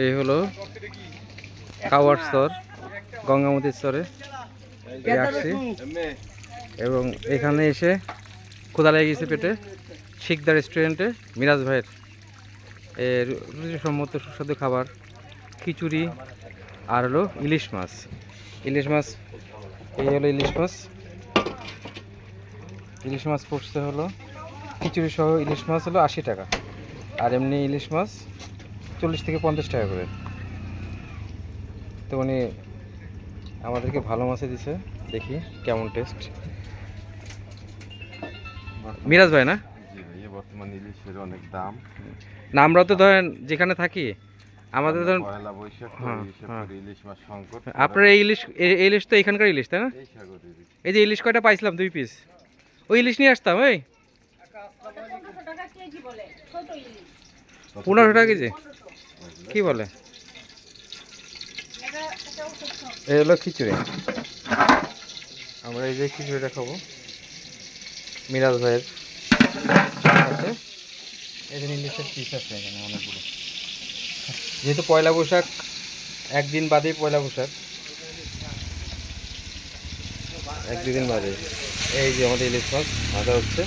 এই হলো খাওয়ার স্তর গঙ্গামতির স্তরে। আসছি এবং এখানে এসে ক্ষুদা লেগে গেছে পেটে শিকদার রেস্টুরেন্টে মিরাজ ভাইয়ের। রুচিসম্মত সুস্বাদু খাবার খিচুড়ি আর হলো ইলিশ মাছ। ইলিশ মাছ এই হলো ইলিশ মাছ। ইলিশ মাছ পড়ছে হলো খিচুড়ি সহ ইলিশ মাছ হলো আশি টাকা। আর এমনি ইলিশ মাছ চল্লিশ থেকে পঞ্চাশ টাকা করে। তো উনি আমাদেরকে ভালো মাছে দিছে দেখি কেমন টেস্ট মিরাজ ভাই না? ইলিশের অনেক দাম। না আমরা তো ধরেন যেখানে থাকি আমাদের ধরেন পয়লা বৈশাখ তো হ্যাঁ, হ্যাঁ। করে ইলিশ মাছ সংকট। আপনার এই ইলিশ এই ইলিশ তো এখানকার ইলিশ তাই না? এই সাগর ইলিশ। এই যে ইলিশ কয়টা পাইছিলাম দুই পিস ওই ইলিশ নিয়ে আসতাম ওই? পনেরোশো টাকা কেজি কি বলে? এই হলো খিচুড়ি। আমরা এই যে খিচুড়িটা খাব। মিরাজ ভাইয়ের এখানে ইলিশের পিস আছে এখানে অনেকগুলো। যেহেতু পয়লা বৈশাখ একদিন বাদেই পয়লা বৈশাখ। এক দুদিন বাদে এই যে আমাদের ইলিশ মাছ ভাজা হচ্ছে।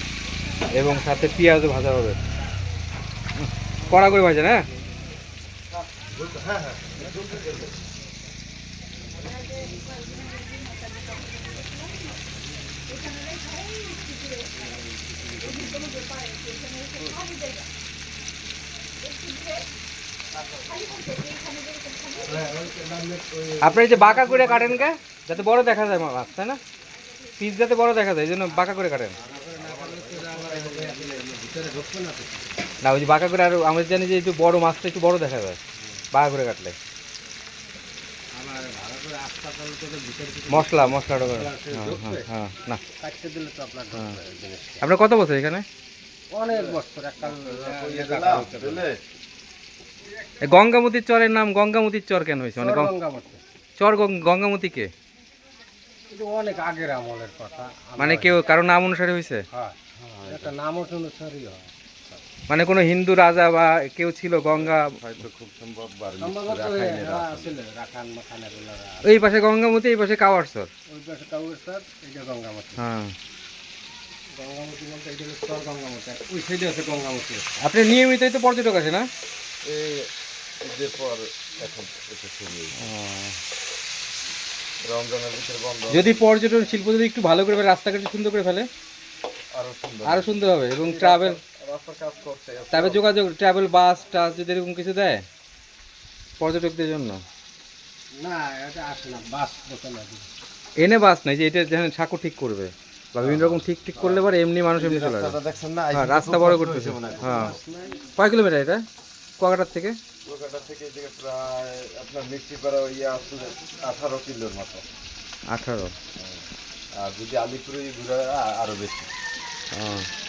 এবং সাথে পেঁয়াজও ভাজা হবে। কড়া করে ভাজে না আপনি এই যে বাঁকা করে কাটেন কে, যাতে বড় দেখা যায় মাছ তাই না? পিস যাতে বড় দেখা যায়, এই জন্য বাঁকা করে কাটেন। না, ওই যে বাঁকা করে আর, আমরা জানি যে একটু বড় মাছটা একটু বড় দেখা যায়। বাঁকা করে কাটলে। মশলা মশলাটা হ্যাঁ হ্যাঁ হ্যাঁ না। আপনার কত বছর এখানে? অনেক বছর এই গঙ্গামতির চরের নাম গঙ্গামতির চর কেন হয়েছে? মানে চর গঙ্গামতি। কে? অনেক আগের আমলের কথা। মানে কেউ কারও নাম অনুসারে হয়েছে? হ্যাঁ নাম অনুসারী হয়। মানে কোনো হিন্দু রাজা বা কেউ ছিল গঙ্গা হয়তো খুব সম্ভব এই পাশে গঙ্গামতি এই পাশে কাওয়ার চর ওই পাশে কাউর এইটা গঙ্গামতি হ্যাঁ। গঙ্গামতি বলতে এইটা হলো স্তর গঙ্গামতি আর ওই সাইডে আছে গঙ্গামতি আপনি নিয়মিতই তো পর্যটক আছে না? যদি পর্যটন শিল্প যদি একটু ভালো করে ফেলে, রাস্তাঘাট সুন্দর করে ফেলে আরও সুন্দর আরও সুন্দর হবে এবং ট্রাভেল ট্রাভেল যোগাযোগ ট্রাভেল বাস টাস যদি এরকম কিছু দেয়? পর্যটকদের জন্য? না এটা আসে না বাস এনে বাস নাই যে এটা যেখানে ঠাকুর ঠিক করবে বা বিভিন্ন রকম ঠিক ঠিক করলে পরে এমনি মানুষ এমনি চলে যাবে। হ্যাঁ রাস্তা বড় করতেছে। হয়। হ্যাঁ। কয় কিলোমিটার এটা? কুয়াকাটার থেকে? কলকাতা থেকে এদিকে প্রায় আপনার মিষ্টি করা ইয়ে আসলে আঠারো কিলোর মতো। আঠারো। আর যদি আলিপুরে ঘুরে আ- আরও বেশি। হ্যাঁ।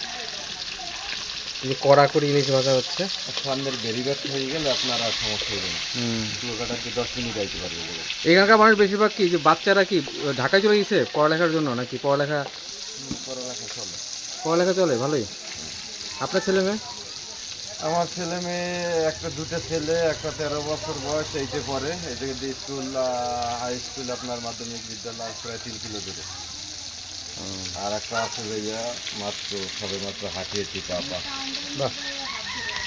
যে কড়া করে ইলিশ ভাজা হচ্ছে। সামনের বেরিবাদ হয়ে গেলে আপনার আর সমস্যা হবে না। কলকাতাতে দশ মিনিট যাইতে পারবে এখানকার মানুষ বেশিরভাগ কি যে বাচ্চারা কি ঢাকায় চলে গেছে পড়ালেখার জন্য নাকি পড়ালেখা? পড়ালেখা চলে। পড়ালেখা চলে ভালোই। আপনার ছেলে মেয়ে? আমার ছেলে মেয়ে একটা দুটো ছেলে একটা তেরো বছর বয়স এইটে পড়ে। এদিকে স্কুল হাই স্কুল আপনার মাধ্যমিক বিদ্যালয় প্রায় তিন কিলো দূরে। আর একটা আছে ভাইয়া মাত্র সবে মাত্র হাঁটিয়েছি পাপা বাহ।